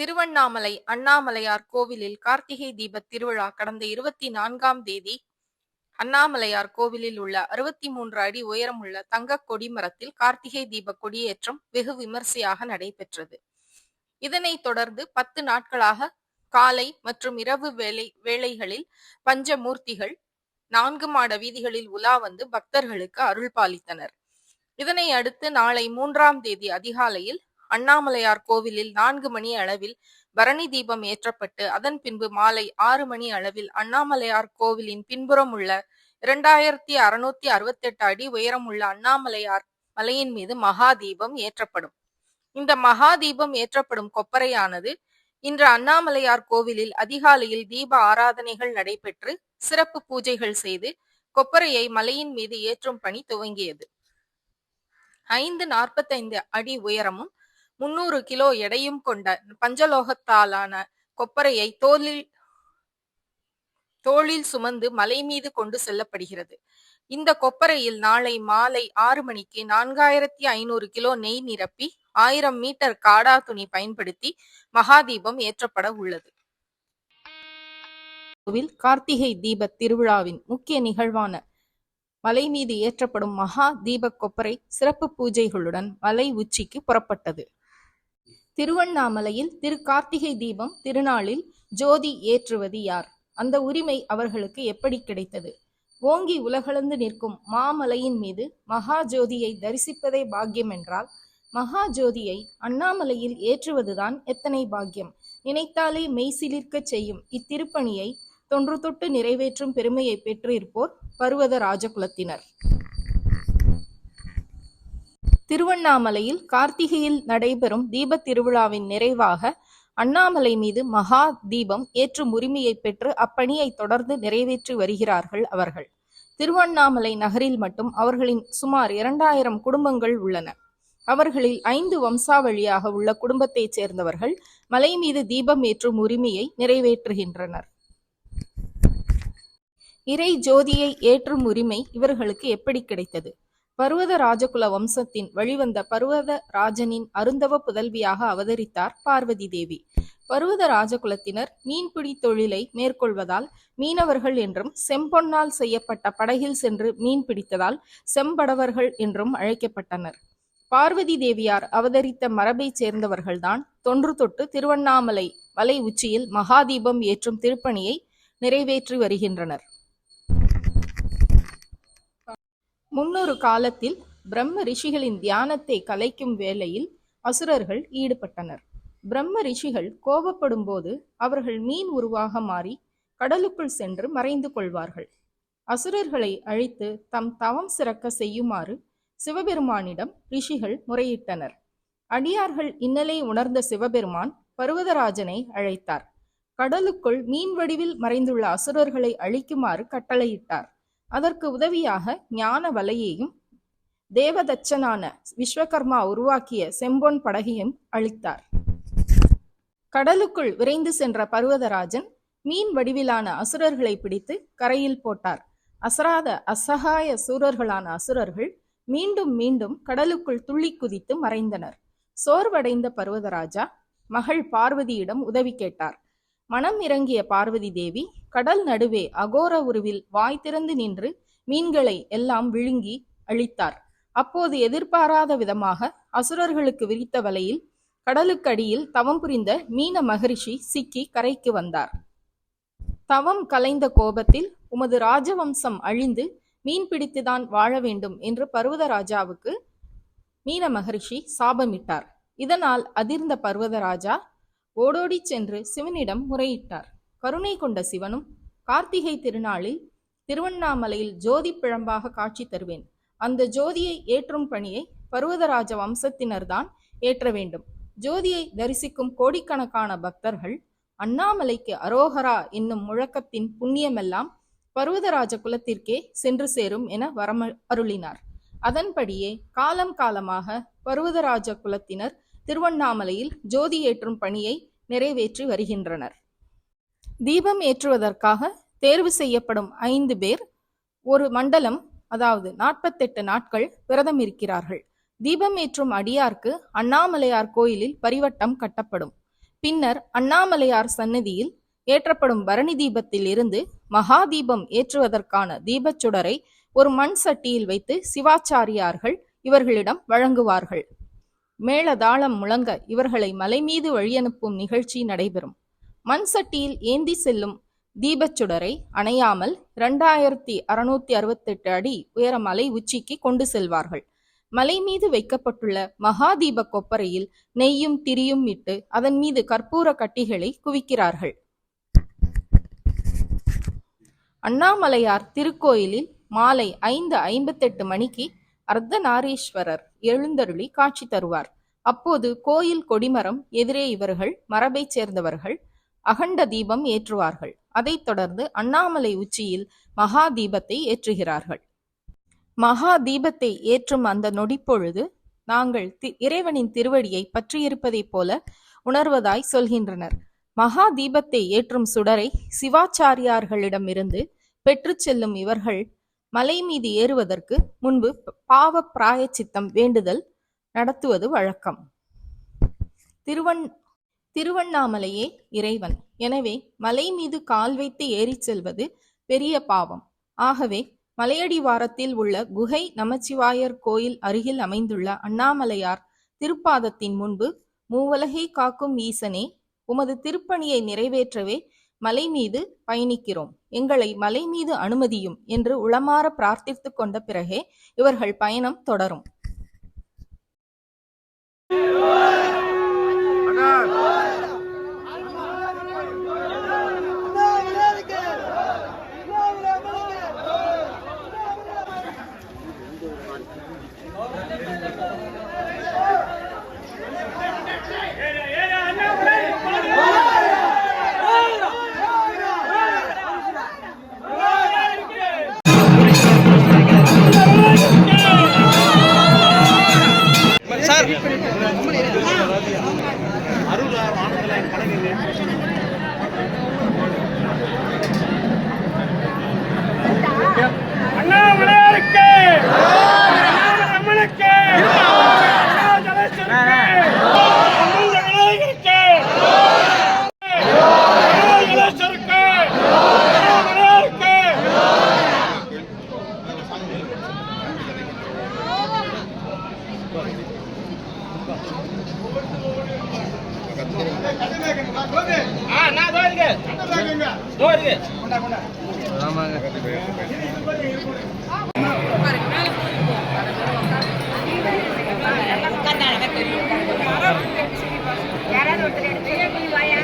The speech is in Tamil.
திருவண்ணாமலை அண்ணாமலையார் கோவிலில் கார்த்திகை தீபத் திருவிழா கடந்த இருபத்தி நான்காம் தேதி அண்ணாமலையார் கோவிலில் உள்ள அறுபத்தி மூன்று அடி உயரமுள்ள தங்க கொடிமரத்தில் கார்த்திகை தீப கொடியேற்றம் வெகு விமர்சையாக நடைபெற்றது. இதனைத் தொடர்ந்து பத்து நாட்களாக காலை மற்றும் இரவு வேலை வேளைகளில் பஞ்சமூர்த்திகள் நான்கு மாட வீதிகளில் உலா வந்து பக்தர்களுக்கு அருள் பாலித்தனர் இதனை அடுத்து நாளை மூன்றாம் தேதி அதிகாலையில் அண்ணாமலையார் கோவிலில் நான்கு மணி அளவில் பரணி தீபம் ஏற்றப்பட்டு அதன் பின்பு மாலை ஆறு மணி அளவில் அண்ணாமலையார் கோவிலின் பின்புறம் உள்ள இரண்டாயிரத்தி அறுநூத்தி அறுபத்தி எட்டு அடி உயரம் உள்ள அண்ணாமலையார் மலையின் மீது மகா தீபம் ஏற்றப்படும். இந்த மகா தீபம் ஏற்றப்படும் கொப்பரையானது இன்று அண்ணாமலையார் கோவிலில் அதிகாலையில் தீப ஆராதனைகள் நடைபெற்று சிறப்பு பூஜைகள் செய்து கொப்பரையை மலையின் மீது ஏற்றும் பணி துவங்கியது. ஐந்து நாற்பத்தைந்து அடி உயரமும் முன்னூறு கிலோ எடையும் கொண்ட பஞ்சலோகத்தாலான கொப்பரையை தோலில் தோளில் சுமந்து மலை மீது கொண்டு செல்லப்படுகிறது. இந்த கொப்பரையில் நாளை மாலை ஆறு மணிக்கு நான்காயிரத்தி ஐநூறு கிலோ நெய் நிரப்பி ஆயிரம் மீட்டர் காடா துணி பயன்படுத்தி மகாதீபம் ஏற்றப்பட உள்ளது. கார்த்திகை தீப திருவிழாவின் முக்கிய நிகழ்வான மலை மீது ஏற்றப்படும் மகா தீப கொப்பரை சிறப்பு பூஜைகளுடன் மலை உச்சிக்கு புறப்பட்டது. திருவண்ணாமலையில் திரு கார்த்திகை தீபம் திருநாளில் ஜோதி ஏற்றுவது யார்? அந்த உரிமை அவர்களுக்கு எப்படி கிடைத்தது? ஓங்கி உலகளந்து நிற்கும் மாமலையின் மீது மகா ஜோதியை தரிசிப்பதே பாக்கியம் என்றால் மகா ஜோதியை அண்ணாமலையில் ஏற்றுவதுதான் எத்தனை பாக்கியம்? நினைத்தாலே மெய்சிலிர்க்கச் செய்யும் இத்திருப்பணியை தொன்று தொட்டு நிறைவேற்றும் பெருமையை பெற்றிருப்போர் பருவத ராஜகுலத்தினர். திருவண்ணாமலையில் கார்த்திகையில் நடைபெறும் தீபத் திருவிழாவின் நிறைவாக அண்ணாமலை மீது மகா தீபம் ஏற்றும் உரிமையை பெற்று அப்பணியை தொடர்ந்து நிறைவேற்றி வருகிறார்கள் அவர்கள். திருவண்ணாமலை நகரில் மட்டும் அவர்களின் சுமார் இரண்டாயிரம் குடும்பங்கள் உள்ளன. அவர்களில் ஐந்து வம்சாவளியாக உள்ள குடும்பத்தைச் சேர்ந்தவர்கள் மலை மீது தீபம் ஏற்றும் உரிமையை நிறைவேற்றுகின்றனர். இறை ஜோதியை ஏற்றும் உரிமை இவர்களுக்கு எப்படி கிடைத்தது? பருவத ராஜகுல வம்சத்தின் வழிவந்த பருவத ராஜனின் அருந்தவ புதல்வியாக அவதரித்தார் பார்வதி தேவி. பருவத ராஜகுலத்தினர் மீன்பிடி தொழிலை மேற்கொள்வதால் மீனவர்கள் என்றும் செம்பொன்னால் செய்யப்பட்ட படகில் சென்று மீன் பிடித்ததால் செம்படவர்கள் என்றும் அழைக்கப்பட்டனர். பார்வதி தேவியார் அவதரித்த மரபைச் சேர்ந்தவர்கள்தான் தொன்று தொட்டு திருவண்ணாமலை மலை உச்சியில் மகாதீபம் ஏற்றும் திருப்பணியை நிறைவேற்றி வருகின்றனர். முன்னொரு காலத்தில் பிரம்ம ரிஷிகளின் தியானத்தை கலைக்கும் வேளையில் அசுரர்கள் ஈடுபட்டனர். பிரம்ம ரிஷிகள் கோபப்படும் போது அவர்கள் மீன் உருவாக மாறி கடலுக்குள் சென்று மறைந்து கொள்வார்கள். அசுரர்களை அழித்து தம் தவம் சிறக்க செய்யுமாறு சிவபெருமானிடம் ரிஷிகள் முறையிட்டனர். அடியார்கள் இன்னலை உணர்ந்த சிவபெருமான் பர்வதராஜனை அழைத்தார். கடலுக்குள் மீன் வடிவில் மறைந்துள்ள அசுரர்களை அழிக்குமாறு கட்டளையிட்டார். அதற்கு உதவியாக ஞான வலையையும் தேவதச்சனான விஸ்வகர்மா உருவாக்கிய செம்பொன் படகையும் அளித்தார். கடலுக்குள் விரைந்து சென்ற பர்வதராஜன் மீன் வடிவிலான அசுரர்களை பிடித்து கரையில் போட்டார். அசராத அசகாய சூரர்களான அசுரர்கள் மீண்டும் மீண்டும் கடலுக்குள் துள்ளி குதித்து மறைந்தனர். சோர்வடைந்த பர்வதராஜா மகள் பார்வதியிடம் உதவி கேட்டார். மனம் இறங்கிய பார்வதி தேவி கடல் நடுவே அகோர உருவில் வாய் திறந்து நின்று மீன்களை எல்லாம் விழுங்கி அழித்தார். அப்போது எதிர்பாராத விதமாக அசுரர்களுக்கு விரித்த வலையில் கடலுக்கடியில் தவம் புரிந்த மீன மகரிஷி சிக்கி கரைக்கு வந்தார். தவம் கலைந்த கோபத்தில் உமது ராஜவம்சம் அழிந்து மீன் பிடித்துதான் வாழ வேண்டும் என்று பர்வதராஜாவுக்கு மீன மகரிஷி சாபமிட்டார். இதனால் அதிர்ந்த பர்வதராஜா ஓடோடிச் சென்று சிவனிடம் முறையிட்டார். கருணை கொண்ட சிவனும் கார்த்திகை திருநாளில் திருவண்ணாமலையில் ஜோதி பிழம்பாக காட்சி தருவேன். அந்த ஜோதியை ஏற்றும் பணியை பர்வதராஜ வம்சத்தினர்தான் ஏற்ற வேண்டும். ஜோதியை தரிசிக்கும் கோடிக்கணக்கான பக்தர்கள் அண்ணாமலைக்கு அரோகரா என்னும் முழக்கத்தின் புண்ணியமெல்லாம் பர்வதராஜ குலத்திற்கே சென்று சேரும் என வரம அருளினார். அதன்படியே காலம் காலமாக பர்வதராஜ குலத்தினர் திருவண்ணாமலையில் ஜோதி ஏற்றும் பணியை நிறைவேற்றி வருகின்றனர். தீபம் ஏற்றுவதற்காக தேர்வு செய்யப்படும் ஐந்து பேர் ஒரு மண்டலம் அதாவது நாற்பத்தெட்டு நாட்கள் விரதம் இருக்கிறார்கள். தீபம் ஏற்றும் அடியார்க்கு அண்ணாமலையார் கோயிலில் பரிவட்டம் கட்டப்படும். பின்னர் அண்ணாமலையார் சன்னதியில் ஏற்றப்படும் பரணி தீபத்தில் இருந்து மகா தீபம் ஏற்றுவதற்கான தீபச் சுடரை ஒரு மண் சட்டியில் வைத்து சிவாச்சாரியார்கள் இவர்களிடம் வழங்குவார்கள். மேளதாளம் முழங்க இவர்களை மலைமீது வழியனுப்பும் நிகழ்ச்சி நடைபெறும். மண் சட்டியில் ஏந்தி செல்லும் தீபச்சுடரை அணையாமல் இரண்டாயிரத்தி அறுநூத்தி அறுபத்தெட்டு அடி உயர மலை உச்சிக்கு கொண்டு செல்வார்கள். மலை மீது வைக்கப்பட்டுள்ள மகாதீப கொப்பரையில் நெய்யும் திரியும் இட்டு அதன் மீது கற்பூர கட்டிகளை குவிக்கிறார்கள். அண்ணாமலையார் திருக்கோயிலில் மாலை ஐந்து ஐம்பத்தெட்டு மணிக்கு அர்த்தநாரீஸ்வரர் எழுந்தருளி காட்சி தருவார். அப்போது கோயில் கொடிமரம் எதிரே இவர்கள் மரபைச் சேர்ந்தவர்கள் அகண்ட தீபம் ஏற்றுவார்கள். அதைத் தொடர்ந்து அண்ணாமலை உச்சியில் மகா தீபத்தை ஏற்றுகிறார்கள். மகா தீபத்தை ஏற்றும் அந்த நொடிப்பொழுது நாங்கள் தி- இறைவனின் திருவடியை பற்றியிருப்பதைப் போல உணர்வதாய் சொல்கின்றனர். மகா தீபத்தை ஏற்றும் சுடரை சிவாச்சாரியார்களிடமிருந்து பெற்றுச் செல்லும் இவர்கள் மலை மீது ஏறுவதற்கு முன்பு பாவ பாவ பிராயச்சித்தம் வேண்டுதல் நடத்துவது வழக்கம். திருவண் திருவண்ணாமலையே இறைவன். எனவே மலை மீது கால் வைத்து ஏறிச் செல்வது பெரிய பாவம். ஆகவே மலையடி வாரத்தில் உள்ள குகை நமச்சிவாயர் கோயில் அருகில் அமைந்துள்ள அண்ணாமலையார் திருப்பாதத்தின் முன்பு மூவலகை காக்கும் ஈசனே உமது திருப்பணியை நிறைவேற்றவே மலை மீது பயணிக்கிறோம். எங்களை மலை மீது அனுமதியும் என்று உளமாற பிரார்த்தித்து கொண்ட பிறகே இவர்கள் பயணம் தொடரும். அண்ணாமலையாருக்கு அம்மனுக்கு! அண்ணாமலையாருக்கு யாராவது ஒருத்தர் எடுத்து வாயா